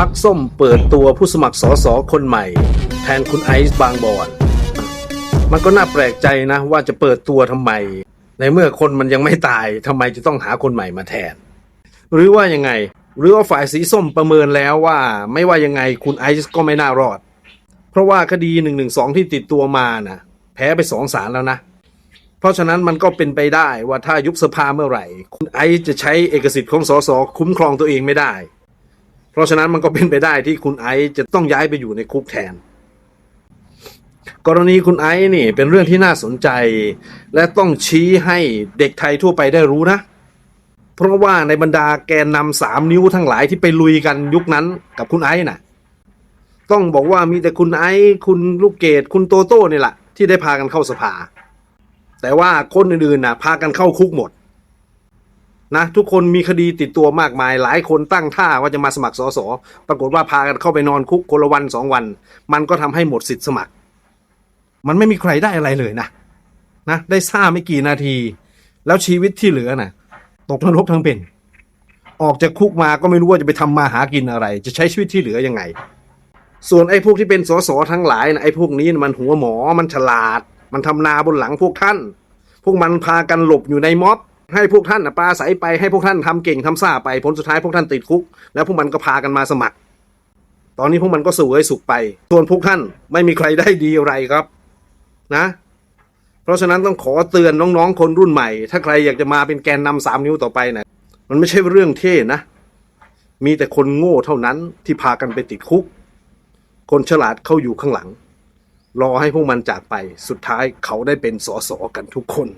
พักส้มเปิดตัวผู้สมัครสอสอคนใหม่ แทนคุณไอซ์บางบอนมันก็น่าแปลกใจนะ ว่าจะเปิดตัวทำไม ในเมื่อคนมันยังไม่ตายทำไมจะต้องหาคนใหม่มาแทน หรือว่ายังไง หรือว่าฝ่ายสีส้มประเมินแล้วว่า ไม่ว่ายังไงคุณไอซ์ก็ไม่น่ารอด เพราะว่าคดี1นึที่ติดตัวมานะแพ้ไปสองศาลแล้วนะ เพราะฉะนั้นมันก็เป็นไปได้ว่าถ้ายุบสภาเมื่อไหร่ คุณไอซ์จะใช้เอกสิทธิ์ของสสคุ้มครองตัวเองไม่ได้ เพราะฉะนั้นมันก็เป็นไปได้ที่คุณไอซ์จะต้องย้ายไปอยู่ในคุกแทน กรณีคุณไอซ์นี่เป็นเรื่องที่น่าสนใจ และต้องชี้ให้เด็กไทยทั่วไปได้รู้นะ เพราะว่าในบรรดาแกนนำสามนิ้วทั้งหลายที่ไปลุยกันยุคนั้นกับคุณไอซ์น่ะ ต้องบอกว่ามีแต่คุณไอซ์คุณลูกเกดคุณโตโต้นี่แหละที่ได้พากันเข้าสภา แต่ว่าคนอื่นๆน่ะพากันเข้าคุกหมด นะทุกคนมีคดีติดตัวมากมาย หลายคนตั้งท่าว่าจะมาสมัครสสปรากฏว่าพากันเข้าไปนอนคุกคนละวันสองวัน มันก็ทำให้หมดสิทธิ์สมัคร มันไม่มีใครได้อะไรเลยนะนะได้ซ่าไม่กี่นาที แล้วชีวิตที่เหลือน่ะ ตกนรกทั้งเป็น ออกจากคุกมาก็ไม่รู้ว่าจะไปทำมาหากินอะไร จะใช้ชีวิตที่เหลือยังไง ส่วนไอ้พวกที่เป็นสสทั้งหลายนะไอ้พวกนี้มันหัวหมอมันฉลาด มันทำนาบนหลังพวกท่าน พวกมันพากันหลบอยู่ในม็อบ ให้พวกท่านปลาใสไปให้พวกท่านทำเก่งทำซ่าไปผลสุดท้ายพวกท่านติดคุก แล้วพวกมันก็พากันมาสมัคร ตอนนี้พวกมันก็สวยสุขไป ส่วนพวกท่านไม่มีใครได้ดีอะไรครับนะ เพราะฉะนั้นต้องขอเตือนน้องๆคนรุ่นใหม่ ถ้าใครอยากจะมาเป็นแกนนำสามนิ้วต่อไปนะมันไม่ใช่เรื่องเท่นะ มีแต่คนโง่เท่านั้นที่พากันไปติดคุก คนฉลาดเข้าอยู่ข้างหลัง รอให้พวกมันจากไป สุดท้ายเขาได้เป็นสอสอกันทุกคน